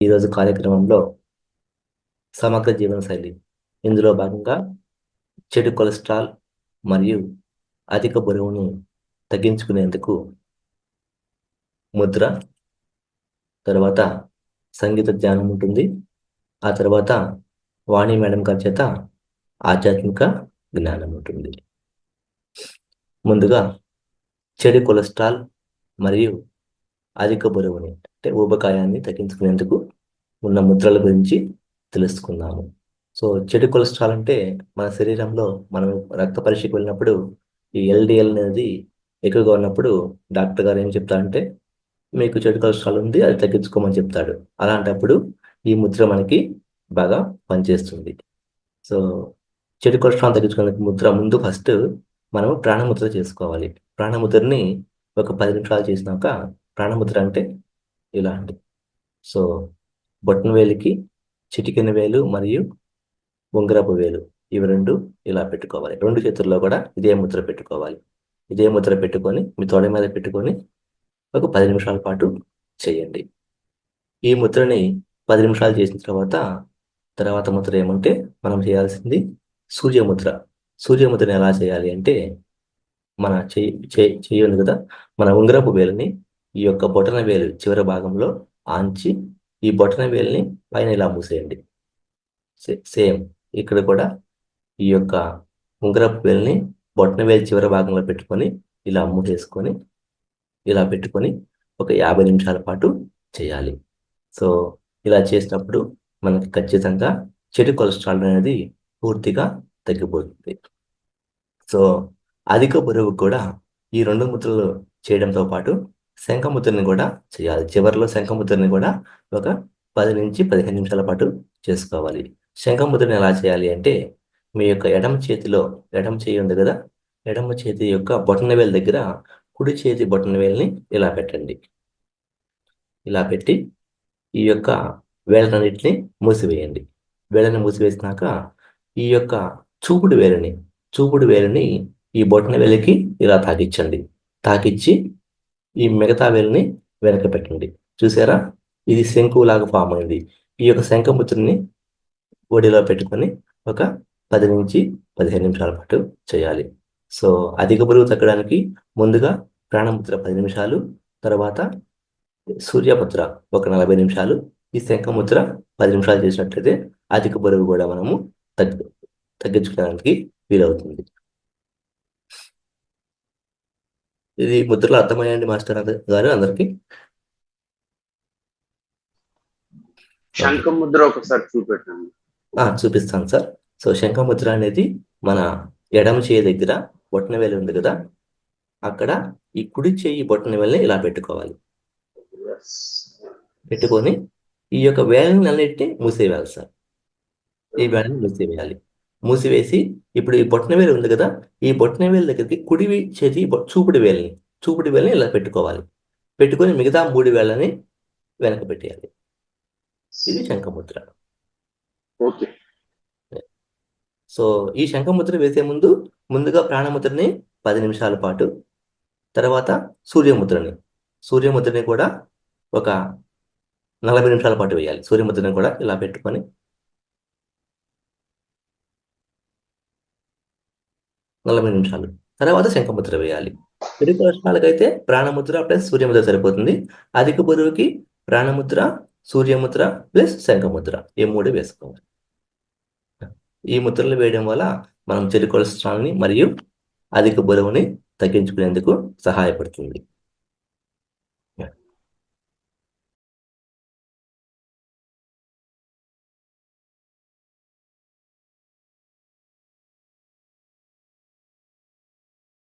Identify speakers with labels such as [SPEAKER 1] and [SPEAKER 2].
[SPEAKER 1] ఈరోజు కార్యక్రమంలో సమగ్ర జీవనశైలి ఇందులో భాగంగా చెడు కొలెస్ట్రాల్ మరియు అధిక బరువును తగ్గించుకునేందుకు ముద్ర తర్వాత సంగీత ధ్యానం ఉంటుంది. ఆ తర్వాత వాణి మేడం గారి చేత ఆధ్యాత్మిక జ్ఞానం ఉంటుంది. ముందుగా చెడు కొలెస్ట్రాల్ మరియు అధిక బరువుని అంటే ఊబకాయాన్ని తగ్గించుకునేందుకు ఉన్న ముద్రల గురించి తెలుసుకుందాము. సో చెడు కొలెస్ట్రాల్ అంటే మన శరీరంలో మనం రక్త పరీక్షకు వెళ్ళినప్పుడు ఈ ఎల్డిఎల్ అనేది ఎక్కువగా ఉన్నప్పుడు డాక్టర్ గారు ఏం చెప్తారంటే మీకు చెడు కొలెస్ట్రాల్ ఉంది అది తగ్గించుకోమని చెప్తాడు. అలాంటప్పుడు ఈ ముద్ర మనకి బాగా పనిచేస్తుంది. సో చెడు కొలెస్ట్రాల్ తగ్గించుకునే ముద్ర ముందు ఫస్ట్ మనం ప్రాణముద్ర చేసుకోవాలి. ప్రాణముద్రని ఒక పది నిమిషాలు చేసినాక ప్రాణముద్ర అంటే ఇలాంటి సో బొట్టన వేలికి చిటికిన వేలు మరియు ఉంగరపు వేలు ఇవి రెండు ఇలా పెట్టుకోవాలి. రెండు చేతుల్లో కూడా ఇదే ముద్ర పెట్టుకోవాలి. ఇదే ముద్ర పెట్టుకొని మీ తోడ మీద పెట్టుకొని ఒక పది నిమిషాల పాటు చేయండి. ఈ ముద్రని పది నిమిషాలు చేసిన తర్వాత తర్వాత ముద్ర ఏమంటే మనం చేయాల్సింది సూర్యముద్ర సూర్యముద్రని ఎలా చేయాలి అంటే మన చెయ్యి చెయ్యి ఉంది కదా? మన ఉంగరపు వేలని ఈ యొక్క బొటన వేలు చివరి భాగంలో ఆంచి ఈ బొటన వేలుని పైన ఇలా మూసేయండి. సేమ్ ఇక్కడ కూడా ఈ యొక్క ఉంగరపు వేలుని బొటన వేలు చివరి భాగంలో పెట్టుకొని ఇలా మూసేసుకొని ఇలా పెట్టుకొని ఒక యాభై నిమిషాల పాటు చేయాలి. సో ఇలా చేసినప్పుడు మనకి ఖచ్చితంగా చెడు కొలెస్ట్రాల్ అనేది పూర్తిగా తగ్గిపోతుంది. సో అధిక బరువు కూడా ఈ రెండు ముద్రలు చేయడంతో పాటు శంఖముద్రని కూడా చేయాలి. చివరిలో శంఖముద్రని కూడా ఒక పది నుంచి పదిహేను నిమిషాల పాటు చేసుకోవాలి. శంఖముద్రని ఎలా చేయాలి అంటే మీ యొక్క ఎడమ చేతిలో ఎడమ చేయి ఉంది కదా ఎడమ చేతి యొక్క బొటన వేలు దగ్గర కుడి చేతి బొటన వేలుని ఇలా పెట్టండి. ఇలా పెట్టి ఈ యొక్క వేలనన్నిటిని మూసివేయండి. వేలని మూసివేసినాక ఈ యొక్క చూపుడు వేలుని చూపుడు వేలుని ఈ బొటన వేలికి ఇలా తాకిచ్చండి. తాకిచ్చి ఈ మిగతా వేలుని వెనక పెట్టండి. చూసారా? ఇది శంకు లాగా ఫామ్ అయింది. ఈ యొక్క శంఖముద్రని ఒడిలో పెట్టుకొని ఒక పది నుంచి పదిహేను నిమిషాల పాటు చేయాలి. సో అధిక బరువు తగ్గడానికి ముందుగా ప్రాణముద్ర పది నిమిషాలు తర్వాత సూర్యముద్ర ఒక నలభై నిమిషాలు. ఈ శంఖముద్ర పది నిమిషాలు చేసినట్లయితే అధిక బరువు కూడా మనము తగ్గి తగ్గించుకోవడానికి వీలవుతుంది. ఇది ముద్రలో అర్థమయ్యండి మాస్టర్ గారు అందరికి?
[SPEAKER 2] శంఖముద్ర ఒకసారి చూపెట్టండి.
[SPEAKER 1] చూపిస్తాను సార్. సో శంఖముద్ర అనేది మన ఎడమ చేయి దగ్గర బొట్టన వేలు ఉంది కదా? అక్కడ ఈ కుడి చేయి బొట్టన వేలని ఇలా పెట్టుకోవాలి. పెట్టుకొని ఈ యొక్క వేలని అన్నిటిని మూసేయాలి సార్. ఈ వేలని మూసేవేయాలి మూసివేసి ఇప్పుడు ఈ బొట్టన వేలు ఉంది కదా ఈ బొట్టన వేలు దగ్గరికి కుడి చేతి చూపుడు వేలని చూపుడు వేలని ఇలా పెట్టుకోవాలి. పెట్టుకొని మిగతా మూడు వేలని వెనక పెట్టేయాలి. ఇది శంఖముద్ర.
[SPEAKER 2] ఓకే.
[SPEAKER 1] సో ఈ శంఖముద్ర వేసే ముందు ముందుగా ప్రాణముద్రని పది నిమిషాల పాటు తర్వాత సూర్యముద్రని. సూర్యముద్రని కూడా ఒక నలభై నిమిషాల పాటు వేయాలి. సూర్యముద్రని కూడా ఇలా పెట్టుకొని నలభై నిమిషాలు. తర్వాత శంఖముద్ర వేయాలి. చెడు కొలెస్ట్రాల్కి అయితే ప్రాణముద్ర ప్లస్ సూర్యముద్ర సరిపోతుంది. అధిక బరువుకి ప్రాణముద్ర సూర్యముద్ర ప్లస్ శంఖముద్ర. ఈ మూడు వేసుకోవాలి. ఈ ముద్రలు వేయడం వల్ల మనం చెడు కొలెస్ట్రాల్ని మరియు అధిక బరువుని తగ్గించుకునేందుకు సహాయపడుతుంది.